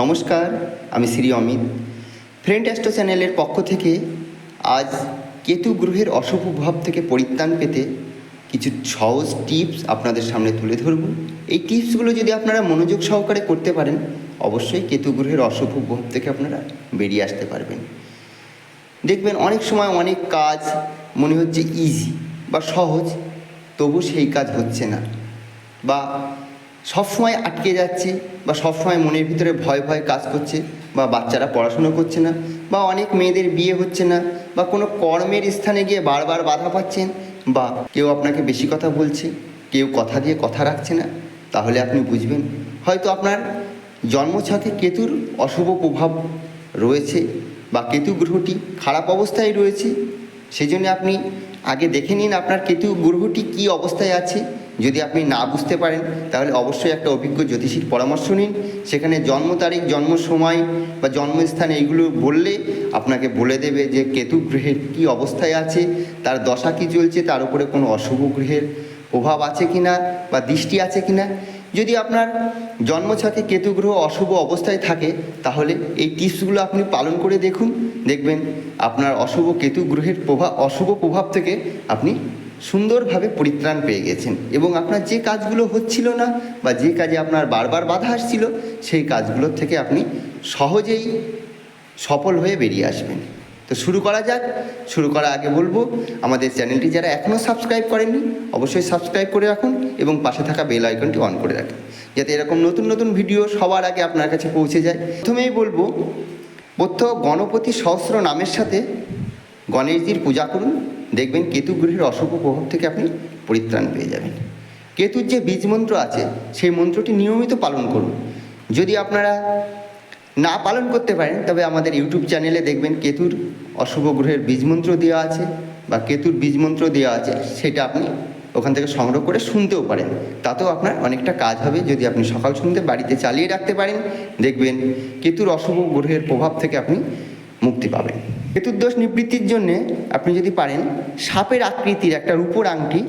নমস্কার, আমি Shri Amit. Friend astro চ্যানেলের পক্ষ থেকে আজ কেতু গ্রহের অশুভ প্রভাব থেকে পরিত্রাণ পেতে কিছু সহজ টিপস আপনাদের সামনে তুলে ধরব। এই টিপসগুলো যদি আপনারা মনোযোগ সহকারে করতে পারেন, অবশ্যই কেতু গ্রহের অশুভ প্রভাব থেকে আপনারা বেরিয়ে আসতে পারবেন। দেখবেন অনেক সময় অনেক কাজ মনে হচ্ছে ইজি বা সহজ, তবু সেই কাজ হচ্ছে না। বা সবসময় আটকে যাচ্ছে বা সবসময় মনের ভিতরে ভয় ভয় কাজ করছে বা বাচ্চারা পড়াশুনো করছে না বা অনেক মেয়েদের বিয়ে হচ্ছে না বা কোনো কর্মের স্থানে গিয়ে বারবার বাধা পাচ্ছেন বা কেউ আপনাকে বেশি কথা বলছে, কেউ কথা দিয়ে কথা রাখছে না, তাহলে আপনি বুঝবেন। হয়তো আপনার জন্মছকে কেতুর অশুভ প্রভাব রয়েছে বা কেতু গ্রহটি খারাপ অবস্থায় রয়েছে সেই জন্য আপনি আগে দেখে নিন আপনার কেতু গ্রহটি কী অবস্থায় আছে। যদি আপনি না বুঝতে পারেন, তাহলে অবশ্যই একটা অভিজ্ঞ জ্যোতিষীর পরামর্শ নিন। সেখানে জন্ম তারিখ, জন্ম সময় বা জন্মস্থান এইগুলো বললে আপনাকে বলে দেবে যে কেতু গ্রহের কী অবস্থায় আছে, তার দশা কী চলছে, তার উপরে কোনো অশুভ গ্রহের প্রভাব আছে কি না বা দৃষ্টি আছে কি না যদি আপনার জন্মছকে কেতু গ্রহ অশুভ অবস্থায় থাকে, তাহলে এই টিপসগুলো আপনি পালন করে দেখুন। দেখবেন আপনার অশুভ কেতু গ্রহের প্রভাব অশুভ প্রভাব থেকে আপনি সুন্দরভাবে পরিত্রাণ পেয়ে গেছেন। এবং আপনার যে কাজগুলো হচ্ছিল না বা যে কাজে আপনার বারবার বাধা আসছিল, সেই কাজগুলোর থেকে আপনি সহজেই সফল হয়ে বেরিয়ে আসবেন। তো শুরু করা যাক। শুরু করার আগে বলব, আমাদের চ্যানেলটি যারা এখনও সাবস্ক্রাইব করেননি, অবশ্যই সাবস্ক্রাইব করে রাখুন এবং পাশে থাকা বেল আইকনটি অন করে রাখুন, যাতে এরকম নতুন নতুন ভিডিও সবার আগে আপনার কাছে পৌঁছে যায়। প্রথমেই বলব প্রত্যহ গণপতি সহস্র নামের সাথে গণেশজির পূজা করুন, দেখবেন কেতু গ্রহের অশুভ প্রভাব থেকে আপনি পরিত্রাণ পেয়ে যাবেন। কেতুর যে বীজ মন্ত্র আছে, সেই মন্ত্রটি নিয়মিত পালন করুন। যদি আপনারা না পালন করতে পারেন, তবে আমাদের ইউটিউব চ্যানেলে দেখবেন কেতুর অশুভ গ্রহের বীজ মন্ত্র দেওয়া আছে বা কেতুর বীজ মন্ত্র দেওয়া আছে, সেটা আপনি ওখান থেকে সংগ্রহ করে শুনতেও পারেন। তাতেও আপনার অনেকটা কাজ হবে যদি আপনি সকাল সন্ধ্যে বাড়িতে চালিয়ে রাখতে পারেন, দেখবেন কেতুর অশুভ গ্রহের প্রভাব থেকে আপনি মুক্তি পাবেন। কেতুর দোষ নিবৃত্তির জন্যে আপনি যদি পারেন, সাপের আকৃতির একটা রূপোর আংটি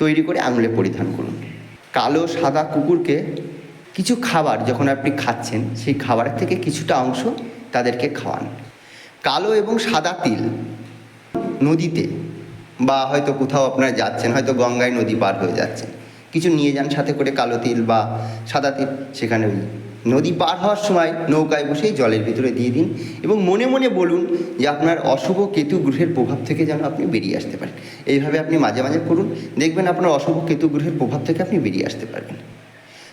তৈরি করে আঙুলে পরিধান করুন। কালো সাদা কুকুরকে কিছু খাবার যখন আপনি খাচ্ছেন, সেই খাবারের থেকে কিছুটা অংশ তাদেরকে খাওয়ান। কালো এবং সাদা তিল নদীতে বা হয়তো কোথাও আপনারা যাচ্ছেন, হয়তো গঙ্গায় নদী পার হয়ে যাচ্ছেন কিছু নিয়ে যান সাথে করে কালো তিল বা সাদা তিল, সেখানে নদী পার হওয়ার সময় নৌকায় বসেই জলের ভিতরে দিয়ে দিন এবং মনে মনে বলুন যে আপনার অশুভ কেতু গ্রহের প্রভাব থেকে যেন আপনি বেরিয়ে আসতে পারেন। এইভাবে আপনি মাঝে মাঝে করুন, দেখবেন আপনার অশুভ কেতু গ্রহের প্রভাব থেকে আপনি বেরিয়ে আসতে পারবেন।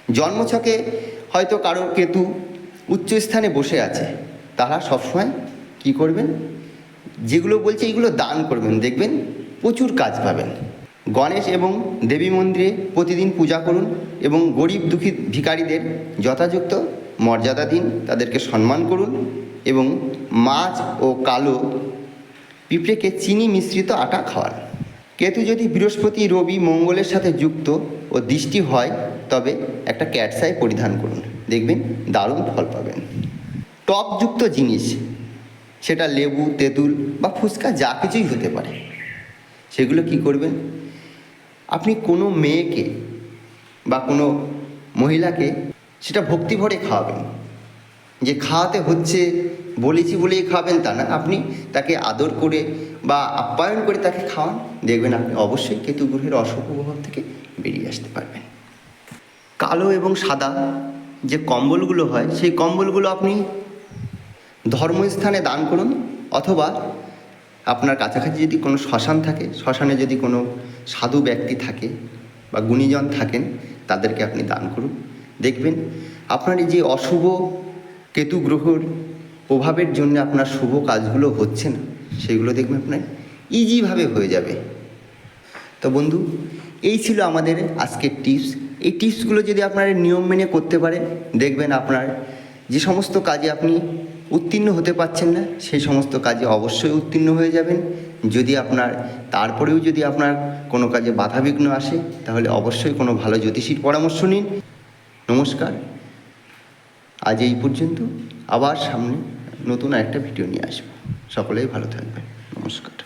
জন্মছকে হয়তো কারোর কেতু উচ্চ স্থানে বসে আছে, তারা সবসময় কি করবেন? যেগুলো বলছে এগুলো দান করবেন, দেখবেন প্রচুর কাজ পাবেন। গণেশ এবং দেবী মন্দিরে প্রতিদিন পূজা করুন এবং গরিব দুঃখী ভিখারিদের যথাযুক্ত মর্যাদা দিন, তাদেরকে সম্মান করুন এবং মাছ ও কালো পিঁপড়েকে চিনি মিশ্রিত আটা খাওয়ান। কেতু যদি বৃহস্পতি, রবি, মঙ্গলের সাথে যুক্ত ও দৃষ্টি হয় তবে একটা ক্যাটসাই পরিধান করুন। দেখবেন দারুণ ফল পাবেন। টকযুক্ত জিনিস, সেটা লেবু, তেঁতুল বা ফুচকা, যা কিছুই হতে পারে। সেগুলো কি করবেন? আপনি কোনো মেয়েকে বা কোনো মহিলাকে সেটা ভক্তি ভরে খাওয়াবেন। যে খাওয়াতে হচ্ছে, বলেছি বলেই খাওয়াবেন তা না, আপনি তাকে আদর করে বা আপ্যায়ন করে তাকে খাওয়ান। দেখবেন আপনি অবশ্যই কেতু গ্রহের অশুভ প্রভাব থেকে বেরিয়ে আসতে পারবেন কালো এবং সাদা যে কম্বলগুলো হয়, সেই কম্বলগুলো আপনি ধর্মস্থানে দান করুন অথবা আপনার কাছাকাছি যদি কোনো শ্মশান থাকে, শ্মশানে যদি কোনো সাধু ব্যক্তি থাকে বা গুণীজন থাকেন, তাদেরকে আপনি দান করুন। দেখবেন আপনার এই যে অশুভ কেতু গ্রহর প্রভাবের জন্য আপনার শুভ কাজগুলো হচ্ছে না, সেগুলো দেখবেন আপনার ইজিভাবে হয়ে যাবে। তো বন্ধু, এই ছিল আমাদের আজকের টিপস এই টিপসগুলো যদি আপনারা নিয়ম মেনে করতে পারেন, দেখবেন আপনার যে সমস্ত কাজে আপনি উত্তীর্ণ হতে পারছেন না, সেই সমস্ত কাজে অবশ্যই উত্তীর্ণ হয়ে যাবেন। যদি আপনার, তারপরেও যদি আপনার কোনো কাজে বাধাবিঘ্ন আসে, তাহলে অবশ্যই কোনো ভালো জ্যোতিষীর পরামর্শ নিন। নমস্কার। আজ এই পর্যন্ত, আবার সামনে নতুন একটা ভিডিও নিয়ে আসব। সকলেই ভালো থাকবেন। নমস্কার।